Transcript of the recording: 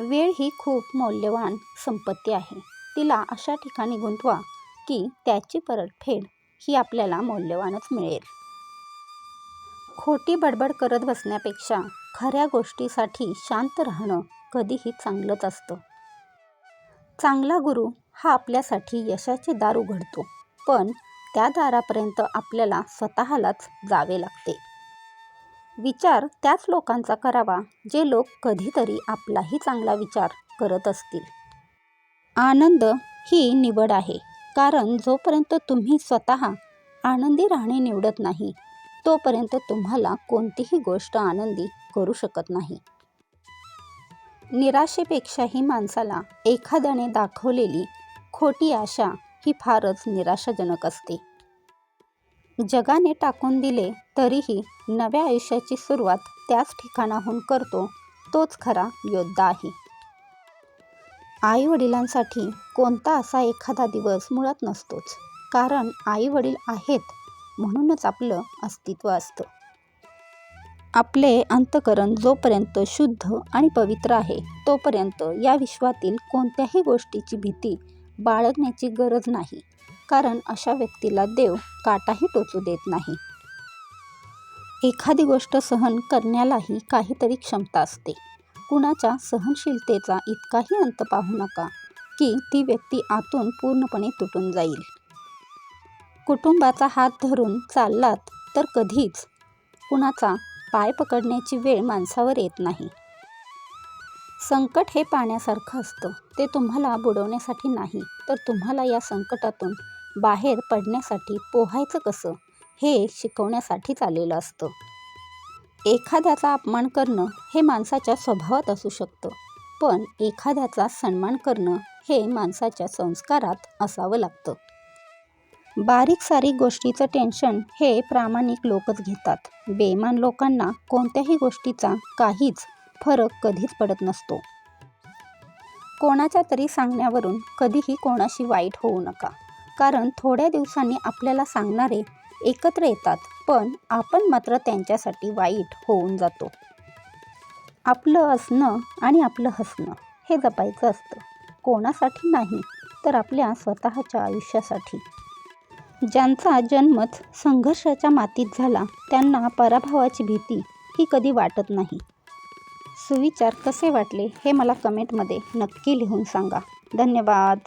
वेळ ही खूप मौल्यवान संपत्ती आहे. तिला अशा ठिकाणी गुंतवा की त्याची परतफेड ही आपल्याला मौल्यवानच मिळेल. खोटी बडबड करत बसण्यापेक्षा खऱ्या गोष्टीसाठी शांत राहणं कधीही चांगलंच असतं. चांगला गुरु हा आपल्यासाठी यशाचे दार उघडतो पण त्या दारापर्यंत आपल्याला स्वतःलाच जावे लागते. विचार त्याच लोकांचा करावा जे लोक कधीतरी आपलाही चांगला विचार करत असतील. आनंद ही निवड आहे कारण जोपर्यंत तुम्ही स्वतः आनंदी राहणे निवडत नाही तोपर्यंत तुम्हाला कोणतीही गोष्ट आनंदी करू शकत नाही. निराशेपेक्षाही माणसाला एखाद्याने दाखवलेली खोटी आशा ही फारच निराशाजनक असते. जगाने टाकून दिले तरीही नव्या आयुष्याची सुरुवात त्याच ठिकाणाहून करतो तोच खरा योद्धा आहे आईवडिलांसाठी कोणता असा एखादा दिवस मुळात नसतोच कारण आईवडील आहेत म्हणूनच आपलं अस्तित्व असतं. आपले अंतकरण जोपर्यंत शुद्ध आणि पवित्र आहे तोपर्यंत या विश्वातील कोणत्याही गोष्टीची भीती बाळगण्याची गरज नाही. कारण अशा व्यक्तीला देव काटाही टोचू देत नाही. एखादी गोष्ट सहन करण्यालाही काहीतरी क्षमता असते. कुणाच्या सहनशीलतेचा इतकाही अंत पाहू नका की ती व्यक्ती आतून पूर्णपणे तुटून जाईल. कुटुंबाचा हात धरून चाललात तर कधीच कुणाचा पाय पकडण्याची वेळ माणसावर येत नाही. संकट हे पाण्यासारखं असतं. ते तुम्हाला बुडवण्यासाठी नाही तर तुम्हाला या संकटातून बाहेर पडण्यासाठी पोहायचं कसं हे शिकवण्यासाठीच आलेलं असतं. एखाद्याचा अपमान करणं हे माणसाच्या स्वभावात असू शकतं पण एखाद्याचा सन्मान करणं हे माणसाच्या संस्कारात असावं लागतं. बारीक सारीक गोष्टीचं टेन्शन हे प्रामाणिक लोकच घेतात. बेईमान लोकांना कोणत्याही गोष्टीचा काहीच फरक कधीच पडत नसतो. कोणाच्या तरी सांगण्यावरून कधीही कोणाशी वाईट होऊ नका. कारण थोड्या दिवसांनी आपल्याला सांगणारे एकत्र येतात पण आपण मात्र त्यांच्यासाठी वाईट होऊन जातो. आपलं असणं आणि आपलं हसणं हे जपायचं असतं. कोणासाठी नाही तर आपल्या स्वतःच्या आयुष्यासाठी. ज्यांचा जन्मच संघर्षाच्या मातीत झाला त्यांना पराभवाची भीती ही कधी वाटत नाही. सुविचार कसे वाटले हे मला कमेंटमध्ये नक्की लिहून सांगा. धन्यवाद.